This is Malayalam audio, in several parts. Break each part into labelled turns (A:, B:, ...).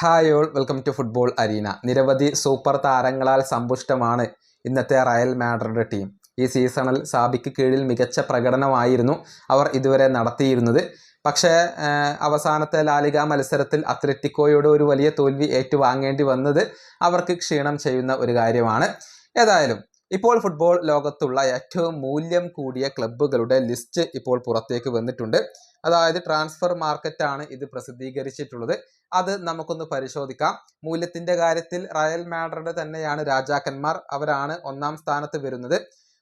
A: Hi all welcome to football arena നിരവധി സൂപ്പർ താരങ്ങളാൽ സമ്പുഷ്ടമാണ് ഇന്നത്തെ റയൽ മാഡ്രിഡ് ടീം ഈ സീസണിൽ സാബിക്ക് കീഴിൽ മികച്ച പ്രകടനമായിരുന്നു അവർ ഇതുവരെ നടത്തിയിരുന്നത്. പക്ഷേ അവസാനത്തെ ലാലിക മത്സരത്തിൽ അത്ലറ്റിക്കോയോട് ഒരു വലിയ തോൽവി ഏറ്റുവാങ്ങേണ്ടി വന്നത് അവർക്ക് ക്ഷീണം ചെയ്യുന്ന ഒരു കാര്യമാണ്. ഏതായാലും ഇപ്പോൾ ഫുട്ബോൾ ലോകത്തുള്ള ഏറ്റവും മൂല്യം കൂടിയ ക്ലബ്ബുകളുടെ ലിസ്റ്റ് ഇപ്പോൾ പുറത്തേക്ക് വന്നിട്ടുണ്ട്. അതായത് ട്രാൻസ്ഫർ മാർക്കറ്റാണ് ഇത് പ്രസിദ്ധീകരിച്ചിട്ടുള്ളത്. അത് നമുക്കൊന്ന് പരിശോധിക്കാം. മൂല്യത്തിന്റെ കാര്യത്തിൽ റയൽ മാഡ്രിഡ് തന്നെയാണ് രാജാക്കന്മാർ. അവരാണ് ഒന്നാം സ്ഥാനത്ത് വരുന്നത്.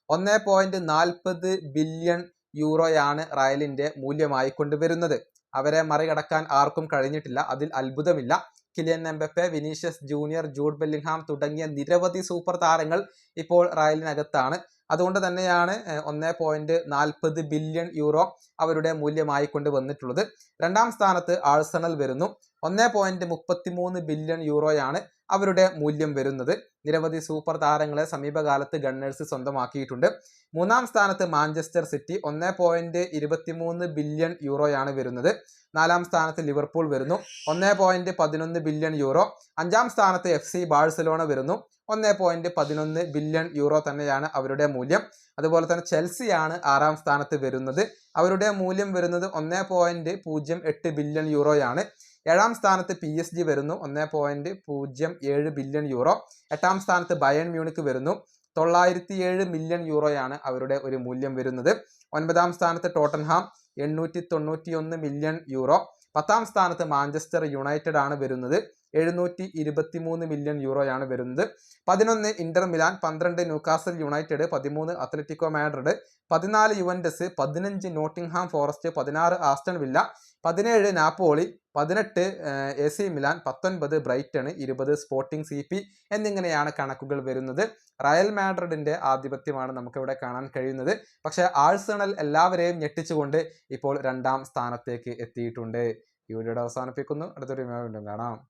A: ഒന്നേ പോയിന്റ് നാൽപ്പത് ബില്യൺ യൂറോയാണ് റയലിന്റെ മൂല്യമായി കൊണ്ടുവരുന്നത്. അവരെ മറികടക്കാൻ ആർക്കും കഴിഞ്ഞിട്ടില്ല. അതിൽ അത്ഭുതമില്ല. Kylian Mbappe Vinicius junior Jude Bellingham തുടങ്ങിയ നിരവധി സൂപ്പർ താരങ്ങൾ ഇപ്പോൾ റയലിനകത്താണ്. അതുകൊണ്ട് തന്നെയാണ് ഒന്നേ പോയിന്റ് നാൽപ്പത് ബില്യൺ യൂറോ അവരുടെ മൂല്യമായി കൊണ്ട് വന്നിട്ടുള്ളത് രണ്ടാം സ്ഥാനത്ത് ആഴ്സണൽ വരുന്നു. ഒന്നേ പോയിന്റ് മുപ്പത്തിമൂന്ന് ബില്യൺ യൂറോയാണ് അവരുടെ മൂല്യം വരുന്നത്. നിരവധി സൂപ്പർ താരങ്ങളെ സമീപകാലത്ത് ഗണ്ണേഴ്സ് സ്വന്തമാക്കിയിട്ടുണ്ട്. മൂന്നാം സ്ഥാനത്ത് മാഞ്ചസ്റ്റർ സിറ്റി ഒന്നേ പോയിന്റ് ഇരുപത്തിമൂന്ന് ബില്യൺ യൂറോയാണ് വരുന്നത്. നാലാം സ്ഥാനത്ത് ലിവർപൂൾ വരുന്നു. ഒന്നേ പോയിന്റ് പതിനൊന്ന് ബില്യൺ യൂറോ. അഞ്ചാം സ്ഥാനത്ത് എഫ് സി ബാഴ്സലോണ വരുന്നു. ഒന്നേ പോയിന്റ് പതിനൊന്ന് ബില്യൺ യൂറോ തന്നെയാണ് അവരുടെ മൂല്യം. അതുപോലെ തന്നെ ചെൽസിയാണ് ആറാം സ്ഥാനത്ത് വരുന്നത്. അവരുടെ മൂല്യം വരുന്നത് ഒന്നേ പോയിന്റ് പൂജ്യം എട്ട് ബില്യൺ യൂറോയാണ്. ഏഴാം സ്ഥാനത്ത് പി എസ് ജി വരുന്നു. ഒന്നേ പോയിന്റ് പൂജ്യം ഏഴ് ബില്യൺ യൂറോ എട്ടാം സ്ഥാനത്ത് ബയൺ മ്യൂണിക്ക് വരുന്നു. തൊള്ളായിരത്തി ഏഴ് മില്യൺ യൂറോയാണ് അവരുടെ ഒരു മൂല്യം വരുന്നത്. ഒൻപതാം സ്ഥാനത്ത് ടോട്ടൻഹാം എണ്ണൂറ്റി തൊണ്ണൂറ്റി ഒന്ന് മില്യൺ യൂറോ പത്താം സ്ഥാനത്ത് മാഞ്ചസ്റ്റർ യുണൈറ്റഡ് ആണ് വരുന്നത്. എഴുന്നൂറ്റി ഇരുപത്തി മൂന്ന് മില്യൺ യൂറോയാണ് വരുന്നത്. പതിനൊന്ന് ഇന്റർ മിലാൻ പന്ത്രണ്ട് ന്യൂക്കാസൽ യുണൈറ്റഡ് പതിമൂന്ന് അത്ലറ്റിക്കോ മാഡ്രിഡ് പതിനാല് യുവൻഡസ് പതിനഞ്ച് നോട്ടിംഗ്ഹാം ഫോറസ്റ്റ് പതിനാറ് ആസ്റ്റൺ വില്ല പതിനേഴ് നാപ്പോളി പതിനെട്ട് എ സി മിലാൻ പത്തൊൻപത് ബ്രൈറ്റൺ ഇരുപത് സ്പോർട്ടിംഗ് സി പി എന്നിങ്ങനെയാണ് കണക്കുകൾ വരുന്നത്. റയൽ മാഡ്രിഡിന്റെ ആധിപത്യമാണ് നമുക്കിവിടെ കാണാൻ കഴിയുന്നത്. പക്ഷേ ആഴ്സണൽ എല്ലാവരെയും ഞെട്ടിച്ചുകൊണ്ട് ഇപ്പോൾ രണ്ടാം സ്ഥാനത്തേക്ക് എത്തിയിട്ടുണ്ട്. ഈ വീഡിയോയുടെ അവസാനിപ്പിക്കുന്നു. അടുത്തൊരു കാണാം.